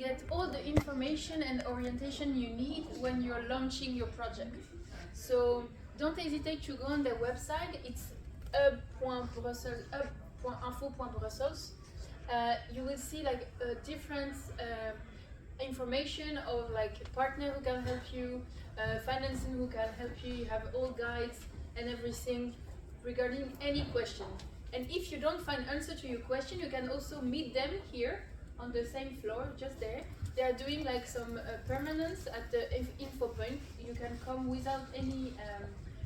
get all the information and orientation you need when you're launching your project. So don't hesitate to go on their website. It's hub.brussels. Uh, you will see like different uh, information of like partner who can help you, financing who can help you. You have all guides and everything regarding any question. And if you don't find answer to your question, you can also meet them here on the same floor, just there. They are doing like some uh, permanence at the info point. You can come without any um,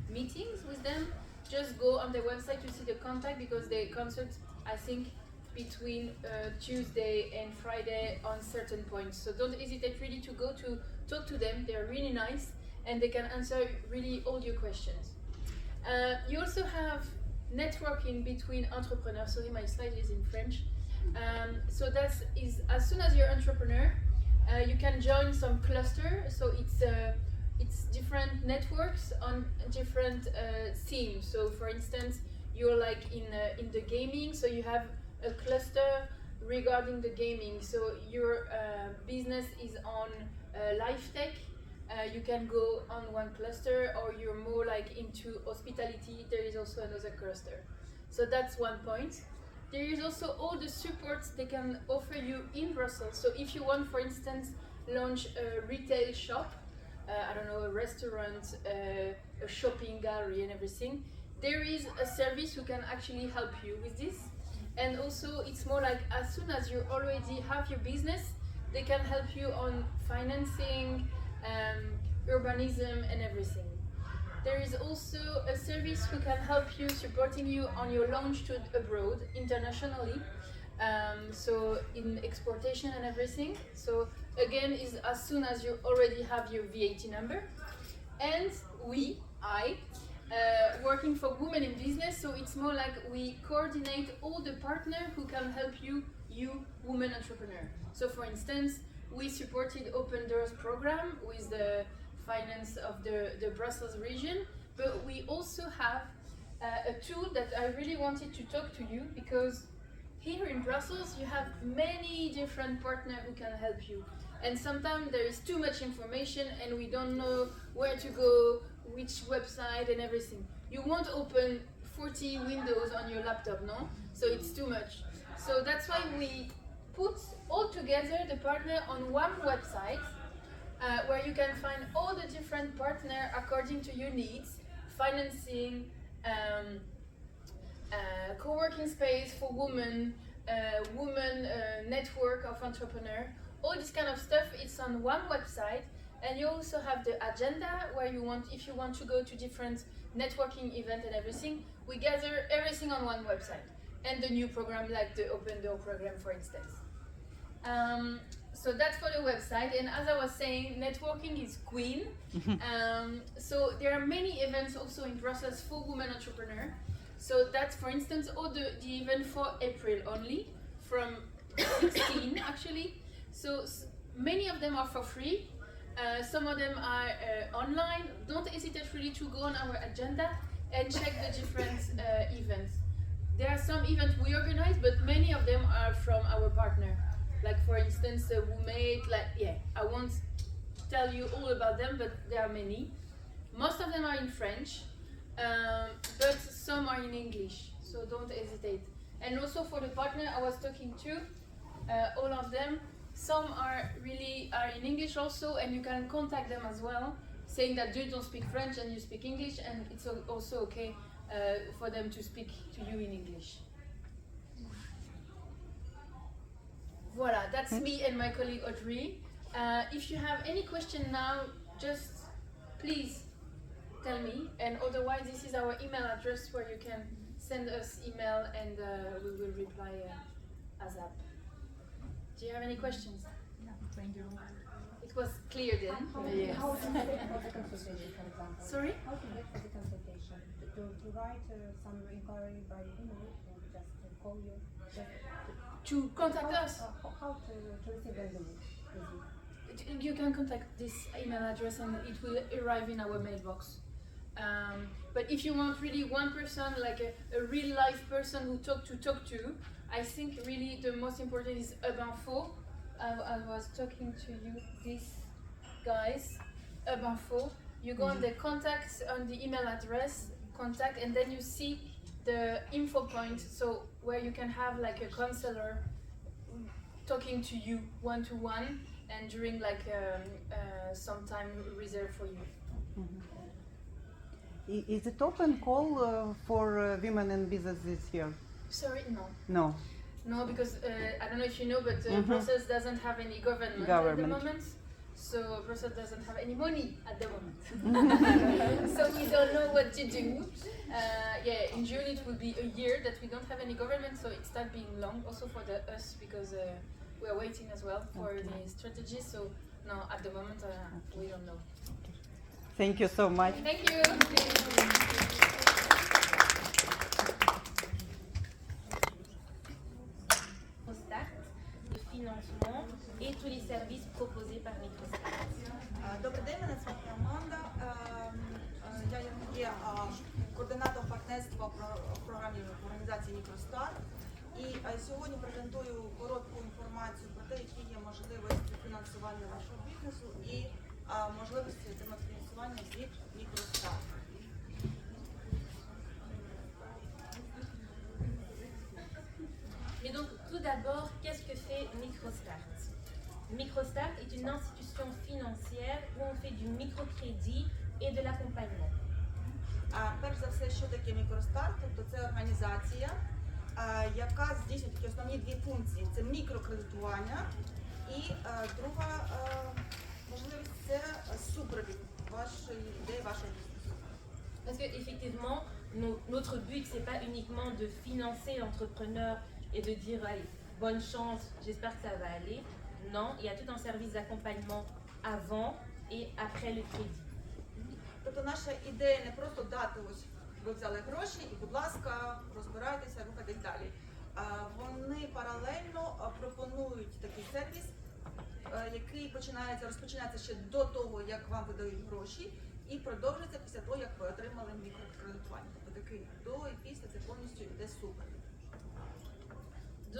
meetings with them. Just go on their website to see the contact because they consult, I think, between uh, Tuesday and Friday on certain points. So don't hesitate really to go to talk to them. They're really nice and they can answer really all your questions. Uh, you also have networking between entrepreneurs. Sorry, my slide is in French. Um, so that's as soon as you're entrepreneur, uh, you can join some cluster. So it's uh, it's different networks on different uh, themes. So for instance, you're like in uh, in the gaming, so you have a cluster regarding the gaming. So your uh, business is on uh, life tech. Uh, you can go on one cluster, or you're more like into hospitality. There is also another cluster. So that's one point. There is also all the supports they can offer you in Brussels. So if you want, for instance, launch a retail shop, uh, I don't know, a restaurant, uh, a shopping gallery, and everything, there is a service who can actually help you with this. And also, it's more like as soon as you already have your business, they can help you on financing, um, urbanism, and everything. There is also a service who can help you, supporting you on your launch to abroad internationally. Um, so in exportation and everything. So again, is as soon as you already have your VAT number. And we, I, uh, working for women in business. So it's more like we coordinate all the partner who can help you, you woman entrepreneur. So for instance, we supported Open Doors program with the finance of the, the Brussels region, but we also have uh, a tool that I really wanted to talk to you because here in Brussels you have many different partners who can help you. And sometimes there is too much information and we don't know where to go, which website and everything. You won't open 40 windows on your laptop, no? So it's too much. So that's why we put all together the partner on one website uh, where you can find all the different partner according to your needs, financing, um, uh, co-working space for women, uh, women uh, network of entrepreneur, all this kind of stuff. It's on one website, and you also have the agenda where you want, if you want to go to different networking event and everything, we gather everything on one website, and the new program like the Open Door program, for instance. Um, so that's for the website. And as i was saying networking is queen. Um, so there are many events also in brussels for women entrepreneur so that's for instance all the, the event for april only from 16 actually. So s- many of them are for free. Uh, some of them are uh, online. Don't hesitate really to go on our agenda and check the different uh, events. There are some events we organize but many of them are from our partner like for instance uh, made like yeah i won't tell you all about them but there are many. Most of them are in french um, but some are in english so don't hesitate. And also for the partner i was talking to uh, all of them some are really are in english also and you can contact them as well saying that you don't speak french and you speak english and it's also okay uh, for them to speak to you in english Voila, that's me and my colleague Audrey. Uh, if you have any question now, just please tell me. And otherwise, this is our email address where you can send us email and uh, we will reply uh, ASAP. Do you have any questions? It was clear then. How, how to get for the consultation, for example? Sorry? How to get for the consultation? To, to, to write uh, some inquiry by email or just to call you? To contact how, us, uh, how, how to, to receive? You can contact this email address and it will arrive in our mailbox. Um, but if you want really one person, like a, a real life person who talk to talk to, I think really the most important is Hub Info I, I was talking to you, these guys, Hub Info. You go on the contacts on the email address, contact, and then you see the info point. So where you can have like a counselor talking to you one to one, and during like um, uh, some time reserved for you. I- Is it open call uh, for uh, women in business this year? Sorry, no. No. No, because uh, I don't know if you know, but uh, Mhm. Brussels doesn't have any government, at the moment. So Brussels doesn't have any money at the moment. so we don't know what to do. Uh, yeah, in June it will be a year that we don't have any government, so it starts being long also for the us because uh, we are waiting as well for Okay. the strategy. So now at the moment uh, we don't know. Thank you so much. Thank you. au start, le financement et tous les services proposés par Microstart. Е, Добрий день, мене звати Аманда. Ем, е, Я є координатором партнерства в програмі організації Мікростар. І е, сьогодні презентую коротку інформацію про те, які є можливості фінансування вашого бізнесу і е, можливості фінансування від Мікростар. Mais donc, tout d'abord, qu'est-ce que fait Microstart Microstart est une institution financière où on fait du microcrédit et de l'accompagnement. А, Перш за все, що таке мікростарт? Тобто це організація, а, яка здійснює такі основні дві функції: це мікрокредитування і е, друга е, можливість це супровід вашої ідеї, вашого бізнесу. Parce que effectivement, no- notre but, c'est pas uniquement de financer l'entrepreneur et de dire allez, bonne chance, j'espère que ça va aller. Non, il y a tout un service d'accompagnement avant et après le crédit. Тобто наша ідея не просто дати ось ви взяли гроші і, будь ласка, розбирайтеся, рухайтесь далі. Вони паралельно пропонують такий сервіс, який починається, розпочинається ще до того, як вам видають гроші, і продовжується після того, як ви отримали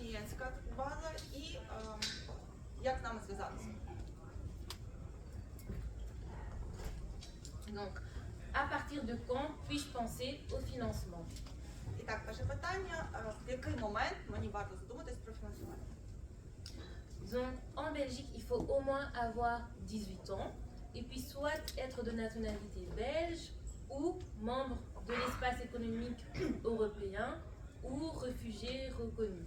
клієнтська база і ем, як з нами зв'язатися. Donc, à partir de quand puis-je penser au financement І так, перше питання: е, в який момент мені варто задуматись про фінансування? Donc, en Belgique, il faut au moins avoir 18 ans et puis soit être de nationalité belge ou membre de l'espace économique européen ou réfugié reconnu.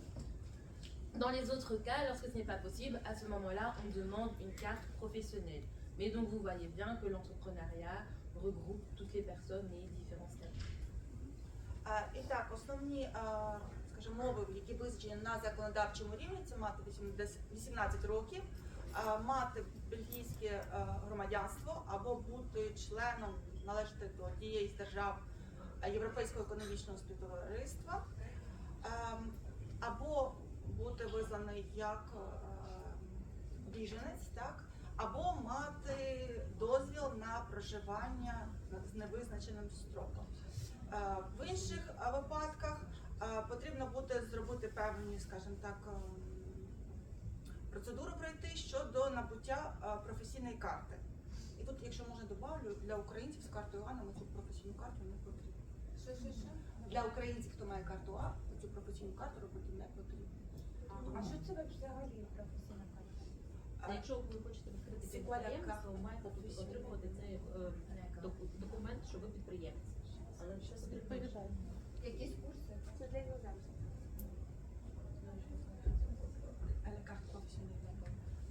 Dans les autres cas, lorsque ce n'est pas possible, à ce moment-là, on demande une carte professionnelle. Mais donc, vous voyez bien que l'entrepreneuriat regroupe toutes les personnes et différents statuts. І основні скажімо, мови, які визначені на законодавчому рівні, це мати 18 років, мати бельгійське громадянство або бути членом, належати до тієї з держав Європейського економічного співтовариства, ем, або бути визнаний як е, біженець, так, або мати дозвіл на проживання з невизначеним строком. Е, В інших е, випадках потрібно буде зробити певні, скажімо так, ем, процедури пройти щодо набуття професійної карти. І тут, якщо можна добавлю, для українців з картою А нам цю професійну карту не потрібно. Для українців, хто має карту А, цю професійну карту робити не потрібно. А що це взагалі професійна карта? Е, Якщо ви хочете відкрити Всі підприємство, ви маєте тут отримувати цей е, доку- документ, що ви підприємець. Але що потрібно? Якісь курси? Це для іноземців. але карта професійної не було.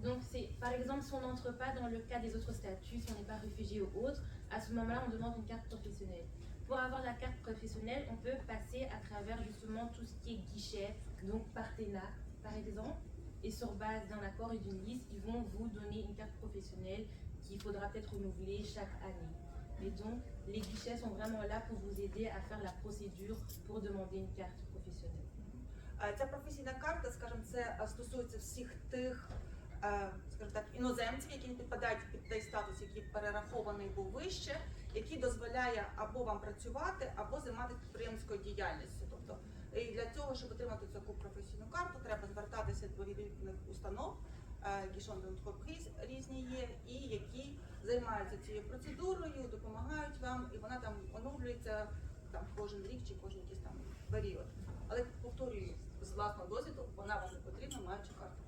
Donc, c'est, par exemple, si on n'entre pas dans le cas des autres statuts, si on n'est pas réfugié ou autre, à ce moment-là, on demande une carte professionnelle. Pour avoir la carte professionnelle, on peut passer à travers justement tout ce qui est guichet, donc Partena, par exemple. et sur base d'un accord et d'une liste, ils vont vous donner une carte professionnelle qu'il faudra peut-être renouveler chaque année. Mais donc, les guichets sont vraiment là pour vous aider à faire la procédure pour demander une carte professionnelle. Е, Ця професійна карта, скажімо, це е, стосується всіх тих, е, скажімо так, іноземців, які не підпадають під той статус, який перерахований був вище, який дозволяє або вам працювати, або займатися підприємською діяльністю. І для цього, щоб отримати таку професійну карту, треба звертатися до відповідних установ, гішон різні є, і які займаються цією процедурою, допомагають вам, і вона там оновлюється там кожен рік чи кожен якийсь там період. Але повторюю, з власного досвіду вона вам не потрібна, маючи карту.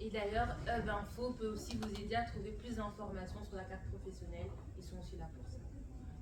Et d'ailleurs, Hub Info peut aussi vous aider à trouver plus d'informations sur la carte professionnelle. Ils sont aussi là pour ça.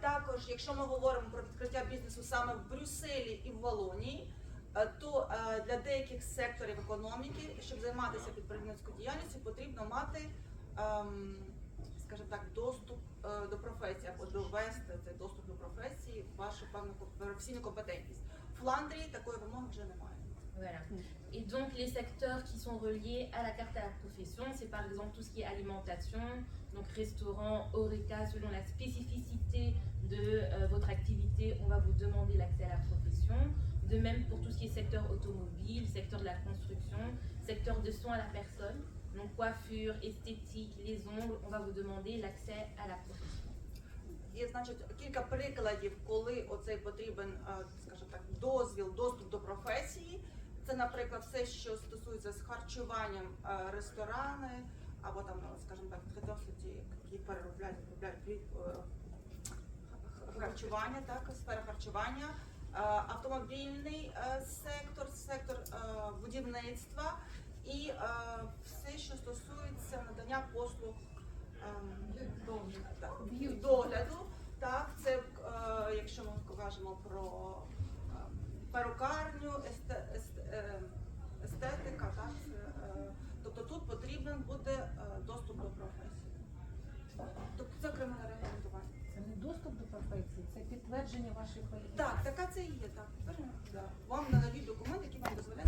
Також, якщо ми говоримо про відкриття бізнесу саме в Брюсселі і в Валонії, е, то е, для деяких секторів економіки, щоб займатися підприємницькою діяльністю, потрібно мати, ем, скажімо так, доступ е, до професії або довести цей доступ до професії вашу певну професійну компетентність. В Фландрії такої вимоги вже немає. Voilà. Et donc les secteurs qui sont reliés à la carte à la profession, c'est par exemple tout ce qui est alimentation, donc restaurant, horeca, selon la spécificité de euh, votre activité, on va vous demander l'accès à la profession. De même pour tout ce qui est secteur automobile, secteur de la construction, secteur de soins à la personne, donc coiffure, esthétique, les ongles, on va vous demander l'accès à la profession. Є, значить, кілька прикладів, коли оцей потрібен, е, скажімо так, дозвіл, доступ до професії. Це, наприклад, все, що стосується з харчуванням е, ресторани, Або там, скажімо так, підготовки, які переробляють, е, харчування, так, сфера харчування, е, автомобільний е, сектор, сектор будівництва і все, що стосується надання послуг ем, догляду. Так, це якщо ми кажемо про е, перукарню, есте, есте, е, естетика, так, тобто тут потрібен буде е, доступ до професії. Тобто це кримінальне регламентування. Це не доступ до професії, це підтвердження вашої кваліфікації. Так, така це і є, так. Да. Вам надають документ, який вам дозволяє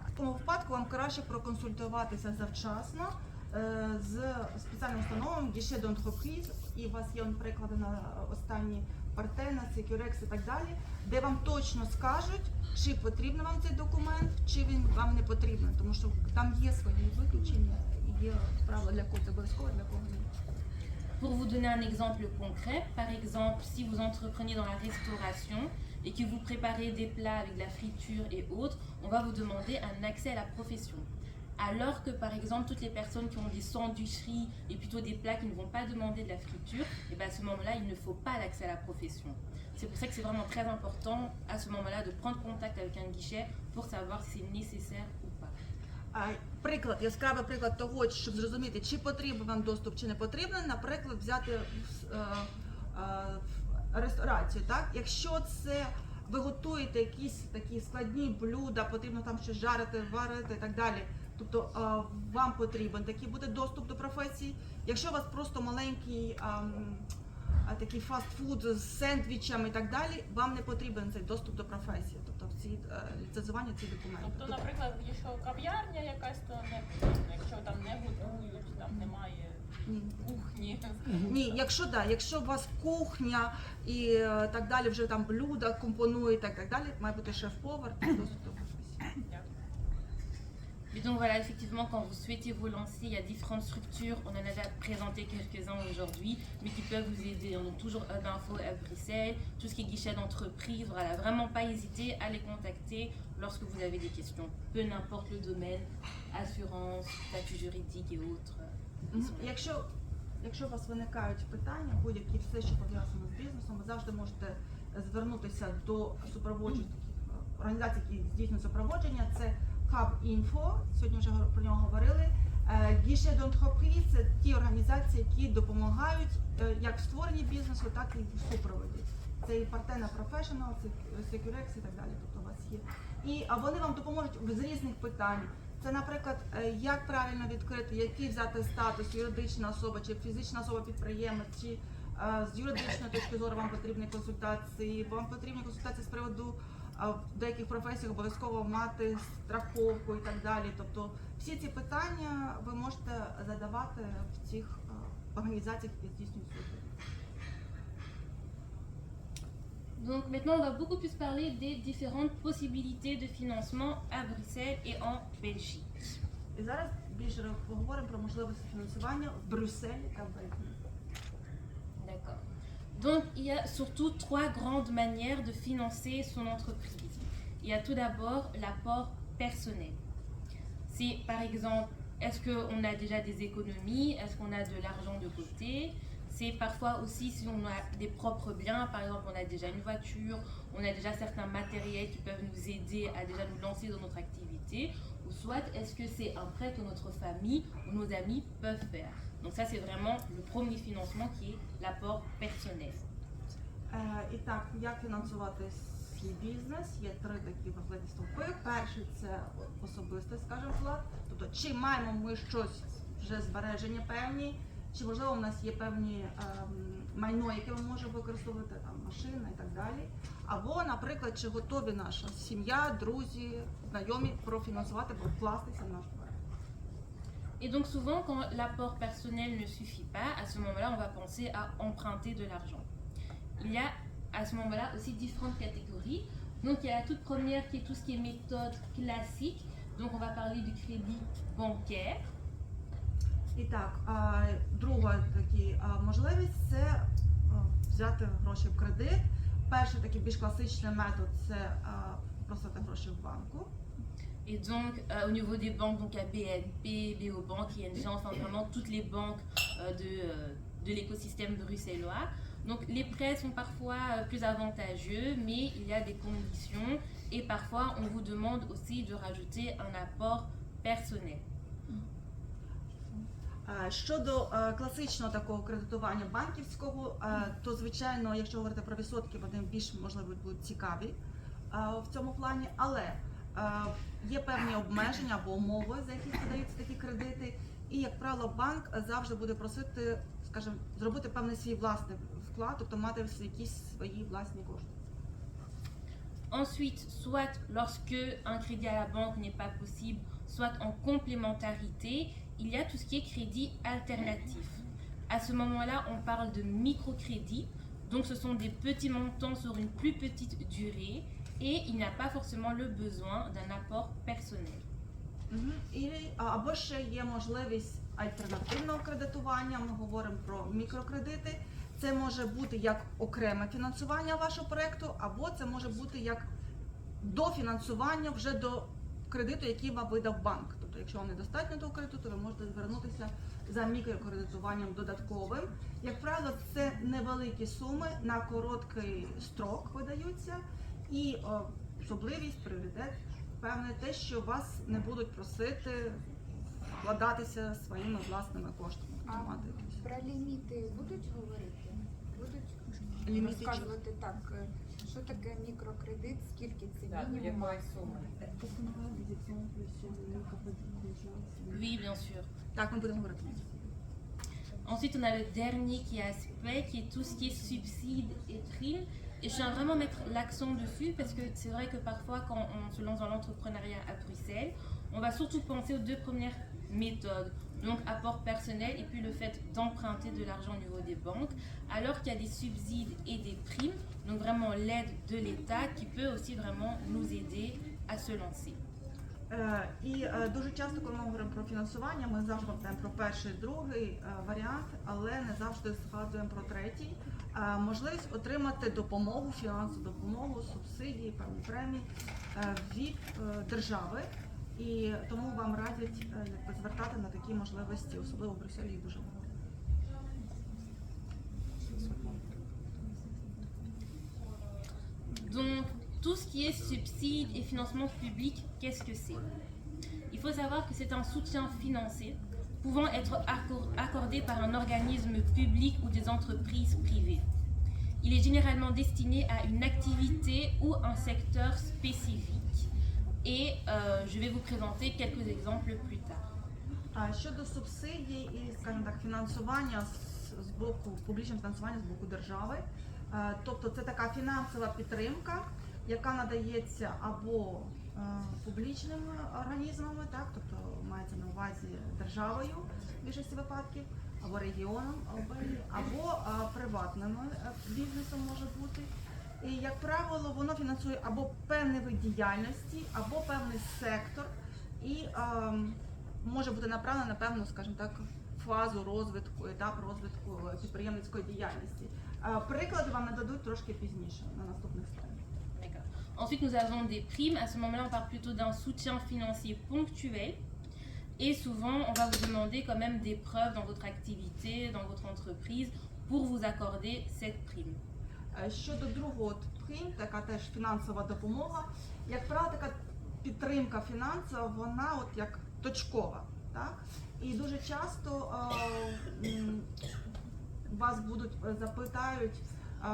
В такому випадку вам краще проконсультуватися завчасно е, з спеціальним установом Guichet d'entreprise, і у вас є приклади на останні Партена, Securix і так далі, де вам точно скажуть, чи потрібен вам цей документ, чи він вам не потрібен, тому що там є свої виключення, і є правила для кого це обов'язково, для кого ні. Pour vous donner un exemple concret, par exemple, si vous entreprenez dans la restauration et que vous préparez des plats avec de la friture et autres, on va vous demander un accès à la profession. Alors que par exemple, toutes les personnes qui ont des sandwicheries et plutôt des plats qui ne vont pas demander de la friture, et ben à ce moment-là, il ne faut pas l'accès à la profession. C'est pour ça que c'est vraiment très important à ce moment-là de prendre contact avec un guichet pour savoir si c'est nécessaire ou pas. Приклад, яскравий приклад того, щоб зрозуміти, чи потрібен вам доступ, чи не потрібен, наприклад, взяти е, е, ресторацію. Так? Якщо це ви готуєте якісь такі складні блюда, потрібно там щось жарити, варити і так далі. Тобто е, вам потрібен такий буде доступ до професії. Якщо у вас просто маленький а, такий фастфуд з сендвічами і так далі, вам не потрібен цей доступ до професії, тобто ці е, ліцензування ці документи. Тобто, наприклад, якщо кав'ярня якась, то не потрібно. Якщо там не готують, там немає Ні. кухні. Ні, якщо да, якщо у вас кухня і е, так далі, вже там блюда компонують, так, так далі, має бути шеф-повар, досить до професії. Дякую. Et donc voilà, effectivement, quand vous souhaitez vous lancer, il y a différentes structures. On en a déjà présenté quelques-uns aujourd'hui, mais qui peuvent vous aider. On a toujours Hub Info à Bruxelles, tout ce qui est guichet d'entreprise. Voilà, vraiment pas hésiter à les contacter lorsque vous avez des questions. Peu n'importe le domaine, assurance, statut juridique et autres. Ils sont là. Якщо, якщо у вас виникають питання, будь-які все, що пов'язано з бізнесом, ви завжди можете звернутися до супроводжуючих таких е, організацій, які здійснюють супроводження. Це Hub Info, сьогодні вже про нього говорили. Е, Guichet – це ті організації, які допомагають е, як в створенні бізнесу, так і в супроводі. Це і Partena Professional, це Securex і так далі. Тобто у вас є. І вони вам допоможуть з різних питань. Це, наприклад, е, як правильно відкрити, який взяти статус юридична особа чи фізична особа підприємець, чи з юридичної точки зору вам потрібні консультації, вам потрібні консультації з приводу а в деяких професіях обов'язково мати страховку і так далі. Тобто всі ці питання ви можете задавати в цих е, організаціях, які здійснюють службу. Donc maintenant, on va beaucoup plus parler des différentes possibilités de financement à Bruxelles et en Belgique. І зараз більше поговоримо про можливості фінансування в Брюсселі та в Бельгії. Donc, il y a surtout trois grandes manières de financer son entreprise. Il y a tout d'abord l'apport personnel. C'est par exemple, est-ce qu'on a déjà des économies? Est-ce qu'on a de l'argent de côté? C'est parfois aussi si on a des propres biens, par exemple, on a déjà une voiture, on a déjà certains matériels qui peuvent nous aider à déjà nous lancer dans notre activité. Ou soit est-ce que c'est un prêt que notre famille ou nos amis peuvent faire? Donc ça, c'est vraiment le premier financement qui est l'apport personnel. Е, і так, як фінансувати свій бізнес? Є три такі важливі стовпи. Перший це особистий, скажімо, вклад. Тобто, чи маємо ми щось вже збереження певні, чи можливо у нас є певні ем, майно, яке ми можемо використовувати, там машина і так далі. Або, наприклад, чи готові наша сім'я, друзі, знайомі профінансувати, вкластися в наш проект. Et donc souvent, quand l'apport personnel ne suffit pas, à ce moment-là, on va penser à emprunter de l'argent. Il y a à ce moment-là aussi différentes catégories. Donc il y a la toute première qui est tout ce qui est méthode classique. Donc on va parler du crédit bancaire. І так, а, друга такі а, можливість це а, взяти гроші в кредит. Перший такий більш класичний метод це а, просити гроші в банку. Et donc euh, au niveau des banques, donc il y a BNP, BOBank, ING, enfin vraiment toutes les banques euh, de, euh, de l'écosystème bruxellois. Donc les prêts sont parfois euh, plus avantageux, mais il y a des conditions et parfois on vous demande aussi de rajouter un apport personnel. А, Щодо е, класичного такого кредитування банківського, е, то звичайно, якщо говорити про відсотки, вони більш можливо будуть цікаві е, в цьому плані, але е, є певні обмеження або умови, за які подаються такі кредити. І, як правило, банк завжди буде просити, скажімо, зробити певний свій власний вклад, тобто мати якісь свої власні кошти. Ensuite, soit lorsque un crédit à la banque n'est pas possible, soit en complémentarité, il y a tout ce qui est crédit alternatif. À ce moment-là, on parle de microcrédit. Donc, ce sont des petits montants sur une plus petite durée et il n'y a pas forcément le besoin d'un apport personnel. І або ще є можливість альтернативного кредитування. Ми говоримо про мікрокредити. Це може бути як окреме фінансування вашого проекту, або це може бути як дофінансування вже до кредиту, який вам видав банк. Тобто, якщо вам недостатньо того кредиту, то ви можете звернутися за мікрокредитуванням додатковим. Як правило, це невеликі суми на короткий строк видаються, і о, особливість, пріоритет певне те, що вас не будуть просити вкладатися своїми власними коштами. Тобто А мати якісь про ліміти будуть говорити? Будуть ліміти. чи- розказувати так, е, що таке мікрокредит, скільки це Так, мінімум? якої суми? Oui, bien sûr. Так, ми будемо говорити. Ensuite, on a le dernier qui est aspect, qui est tout ce qui est subside et prime. Et je tiens vraiment à mettre l'accent dessus parce que c'est vrai que parfois, quand on se lance dans l'entrepreneuriat à Bruxelles, on va surtout penser aux deux premières méthodes. Donc, apport personnel et puis le fait d'emprunter de l'argent au niveau des banques. Alors qu'il y a des subsides et des primes, donc vraiment l'aide de l'État qui peut aussi vraiment nous aider à se lancer. Е, І е, дуже часто, коли ми говоримо про фінансування, ми завжди пам'ятаємо про перший, другий е, варіант, але не завжди згадуємо про третій. Е, Можливість отримати допомогу, фінансову допомогу, субсидії, певні премії е, від е, держави. І тому вам радять якби, звертати на такі можливості, особливо в Брюсселі їх дуже багато. Donc, tout ce qui est subside et financement public, qu'est-ce que c'est faut savoir que c'est un soutien financier pouvant être accor- accordé par un organisme public ou des entreprises privées. Il est généralement destiné à une activité ou un secteur spécifique. Et euh, je vais vous présenter quelques exemples plus tard. А щодо субсидій і, скажімо так, фінансування з, з боку публічного фінансування з боку держави, е, тобто це така фінансова підтримка, яка надається або е, публічними організмами, так, тобто Мається на увазі державою в більшості випадків, або регіоном, або, або е, бізнесом може бути. І, як правило, воно фінансує або певний вид діяльності, або певний сектор, і ем, може бути направлена на певну, скажімо так, фазу розвитку, етап розвитку е, підприємницької діяльності. Приклади вам нададуть трошки пізніше на наступних слайдах. Ensuite, nous avons des primes. À ce moment-là, on parle plutôt d'un soutien financier ponctuel. Et souvent, on va vous demander quand même des preuves dans votre activité, dans votre entreprise, pour vous accorder cette prime. Е, Щодо другого ткинь, така теж фінансова допомога. Як правило, така підтримка фінансова, вона от як точкова. Так? І дуже часто е, вас будуть е, запитають, е,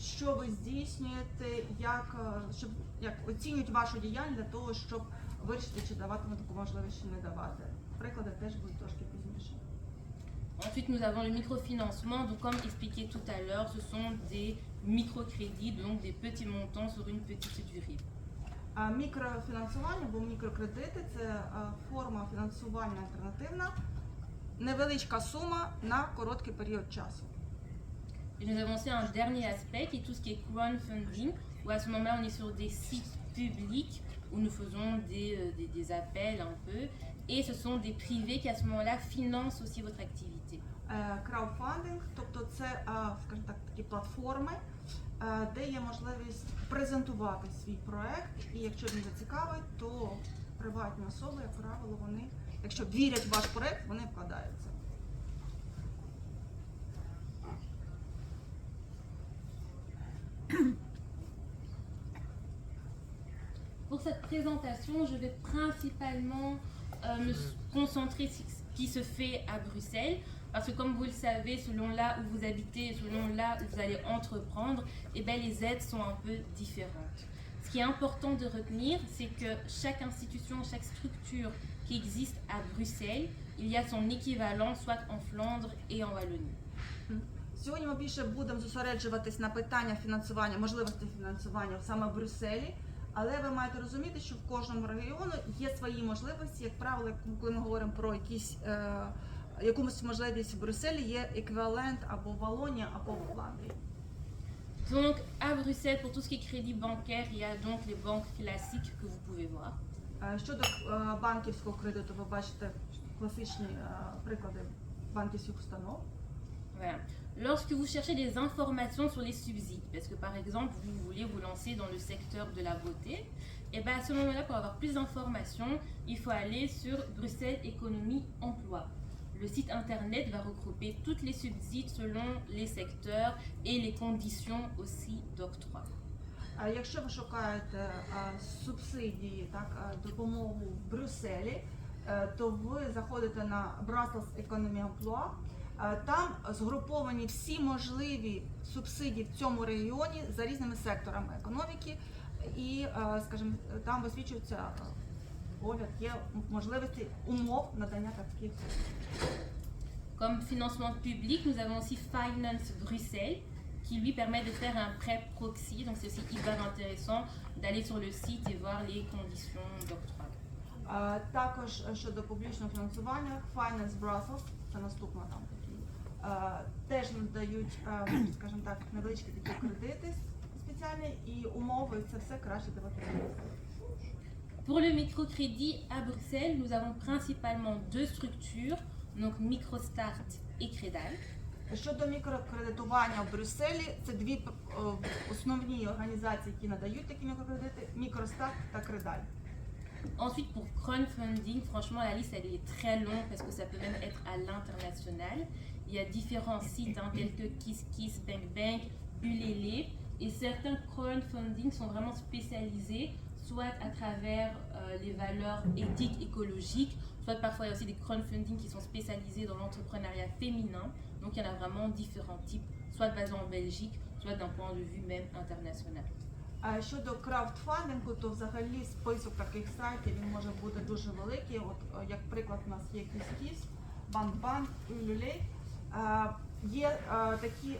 що ви здійснюєте, як, щоб як оцінюють вашу діяльність для того, щоб вирішити, чи давати таку можливість, чи не давати. Приклади теж будуть трошки пізніше. Ensuite, nous avons le microfinancement. Donc, comme expliqué tout à l'heure, ce sont des microcrédits, donc des petits montants sur une petite durée. А Мікрофінансування або мікрокредити це е, форма фінансування альтернативна, невеличка сума на короткий період часу. Et nous avons aussi un dernier aspect qui est tout ce qui est crowdfunding, où à ce moment-là, on est sur des sites publics où nous faisons des, euh, des, des appels un peu. Et ce sont des privés qui, à ce moment-là, financent aussi votre activité. Е, Краудфандинг, тобто це, е, скажімо так, такі платформи, е, де є можливість презентувати свій проект, і якщо він зацікавить, то приватні особи, як правило, вони, якщо вірять в ваш проект, вони вкладаються. Pour cette présentation, je vais principalement euh, me s- concentrer sur ce qui se fait à Bruxelles. Parce que comme vous le savez, selon là où vous habitez, selon là où vous allez entreprendre, eh ben, les aides sont un peu différentes. Ce qui est important de retenir, c'est que chaque institution, chaque structure qui existe à Bruxelles, il y a son équivalent soit en Flandre et en Wallonie. Сьогодні ми більше будемо зосереджуватись на питання фінансування, можливості фінансування саме в Брюсселі. Але ви маєте розуміти, що в кожному регіону є свої можливості. Як правило, коли ми говоримо про якісь е, якусь можливість в Брюсселі, є еквівалент або в Валонії, або в Фландрії. Donc à Bruxelles, pour tout ce qui est crédit bancaire, il y a donc les banques classiques que vous pouvez voir. Е, Щодо е, банківського кредиту, ви бачите класичні е, приклади банківських установ. Voilà. Lorsque vous cherchez des informations sur les subsides, parce que par exemple vous voulez vous lancer dans le secteur de la beauté, et ben à ce moment-là, pour avoir plus d'informations, il faut aller sur Bruxelles Économie Emploi. Le site internet va regrouper toutes les subsides selon les secteurs et les conditions aussi d'octroi. А Якщо ви шукаєте е, субсидії, так, е, допомогу в Брюсселі, е, то ви заходите на Brussels Economy Emploi. Е, Там згруповані всі можливі субсидії в цьому регіоні за різними секторами економіки, і, е, скажімо, там висвічується е, огляд, є можливості умов надання таких. Comme financement public, nous avons aussi Finance Bruxelles, qui lui permet de faire un prêt proxy. Donc c'est aussi hyper intéressant d'aller sur le site et voir les conditions d'octroi. Також щодо публічного фінансування, Finance Brussels, це наступна там теж надають, е, скажімо так, невеличкі такі кредити спеціальні і умови, це все краще давати. Pour le microcrédit à Bruxelles, nous avons principalement deux structures, donc MicroStart et Credal. Щодо мікрокредитування в Брюсселі, це дві е, основні організації, які надають такі мікрокредити: Мікростат та Кредаль. Ensuite, pour crowdfunding, franchement, la liste elle est très longue parce que ça peut même être à l'international. Il y a différents sites hein, tels que KissKiss, BankBank, Ulele. Et certains crowdfunding sont vraiment spécialisés soit à travers euh, les valeurs éthiques, écologiques, soit parfois il y a aussi des crowdfunding qui sont spécialisés dans l'entrepreneuriat féminin. Donc il y en a vraiment différents types, soit basés en Belgique, soit d'un point de vue même international. А щодо краудфандингу, то взагалі список таких сайтів він може бути дуже великий. От е, як приклад, у нас є KissKiss, BankBank, Ululay. Є такі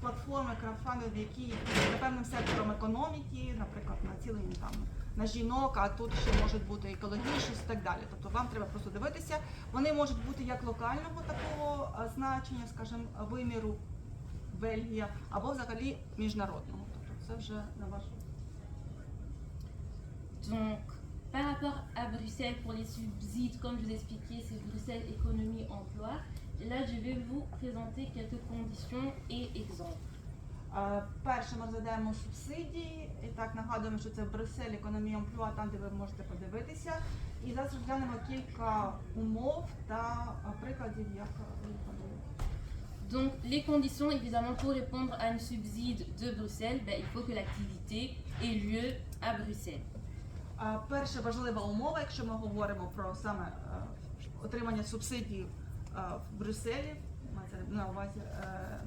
платформи краудфандингу, які є певним сектором економіки, наприклад, націлені там на жінок, а тут ще можуть бути екологічність і так далі. Тобто вам треба просто дивитися. Вони можуть бути як локального такого значення, скажімо, виміру Бельгія, або взагалі міжнародного. Тобто це вже на ваш Donc, par rapport à Bruxelles, pour les subsides, comme je vous ai expliqué, c'est Bruxelles Économie Emploi. Là, je vais vous présenter quelques conditions et exemples. Е, Перше ми розглядаємо субсидії. І так нагадуємо, що це Брюссель, економія амплуа, там де ви можете подивитися. І зараз розглянемо кілька умов та е, прикладів, як е, їх подивитися. Donc, les conditions, évidemment, pour répondre à un subside de Bruxelles, ben, il faut que l'activité ait lieu à Bruxelles. Е, Перша важлива умова, якщо ми говоримо про саме е, отримання субсидій в Брюсселі, мається на увазі е,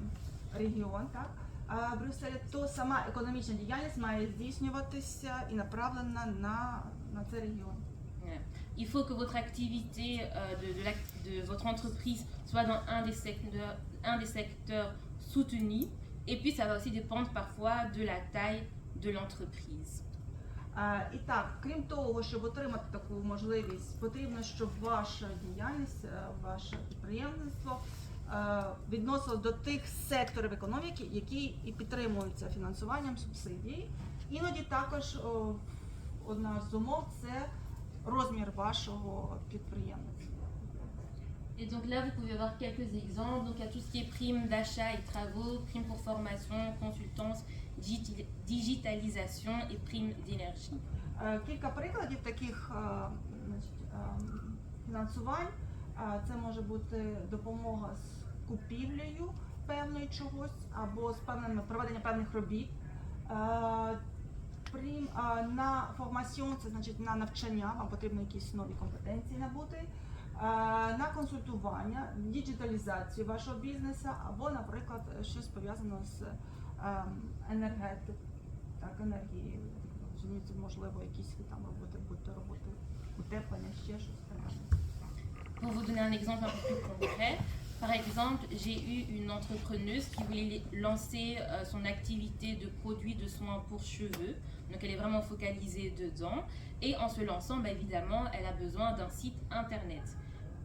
регіон, так? е, Брюсселя, то сама економічна діяльність має здійснюватися і направлена на, на цей регіон. Voilà. Il faut que votre activité euh, de, de la- de votre entreprise soit dans un des secteurs, un des secteurs soutenus. Et puis, ça va aussi dépendre parfois de la taille de l'entreprise. Е, І так, крім того, щоб отримати таку можливість, потрібно, щоб ваша діяльність, е, ваше підприємництво е, відносило до тих секторів економіки, які і підтримуються фінансуванням субсидій. Іноді також одна з умов це розмір вашого підприємництва. Et donc là, vous pouvez voir quelques exemples. Donc, il y a tout ce qui est prime d'achat et travaux, prime pour formation, consultance, digitalisation et prime d'énergie. Кілька прикладів таких е, е, фінансувань. Е, Це може бути допомога з купівлею певної чогось або з певними проведення певних робіт. Прим на формаціон, це значить на навчання, вам потрібно якісь нові компетенції набути. На консультування, діджиталізацію вашого бізнесу, або, наприклад, щось пов'язане з ем, енергетикою, так, енергією. Розумієте, можливо, якісь ви там роботи, будете роботи утеплення, ще щось так далі. Pour vous donner un exemple un peu plus concret, par exemple, j'ai eu une entrepreneuse qui voulait lancer euh, son activité de produits de soins pour cheveux. Donc, elle est vraiment focalisée dedans. Et en se lançant, bah, évidemment, elle a besoin d'un site internet.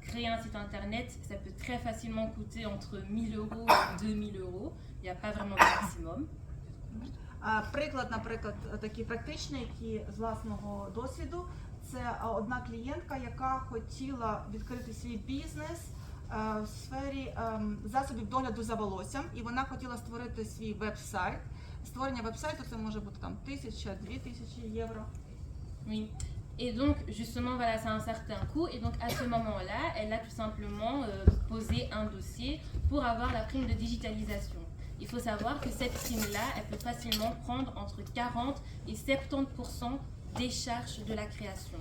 Créer un site internet, ça peut très facilement coûter entre 1000 euros et 2000 euros. Il n'y a pas vraiment de maximum. А, Приклад, наприклад, такий практичний, який з власного досвіду. Це одна клієнтка, яка хотіла відкрити свій бізнес е, в сфері ем, засобів догляду за волоссям, і вона хотіла створити свій веб-сайт. Створення веб-сайту це може бути там тисяча, дві тисячі євро. Oui. Et donc, justement, voilà, c'est un certain coût. Et donc, à ce moment-là, elle a tout simplement euh, posé un dossier pour avoir la prime de digitalisation. Il faut savoir que cette prime-là, elle peut facilement prendre entre 40 et 70% des charges de la création.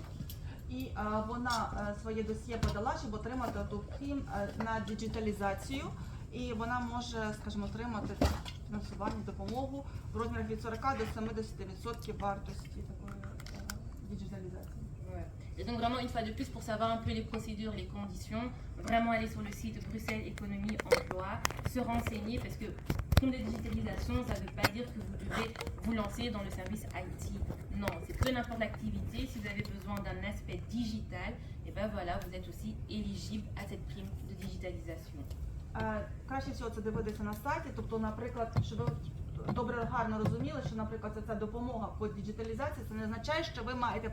І е, вона е, своє досьє подала, щоб отримати ту прим е, на діджиталізацію. І вона може, скажімо, отримати там, фінансування, допомогу в розмірах від 40 до 70% вартості такої е, діджиталізації. Et donc, vraiment, une fois de plus, pour savoir un peu les procédures, les conditions, vraiment aller sur le site Bruxelles Économie Emploi, se renseigner parce que prime de digitalisation, ça ne veut pas dire que vous devez vous lancer dans le service IT. Non, c'est peu n'importe l'activité. Si vous avez besoin d'un aspect digital, et ben voilà, vous êtes aussi éligible à cette prime de digitalisation. Е, Краще всього це дивитися на сайті, тобто, наприклад, щоб ви добре гарно розуміли, що, наприклад, це ця допомога по діджиталізації, це не означає, що ви маєте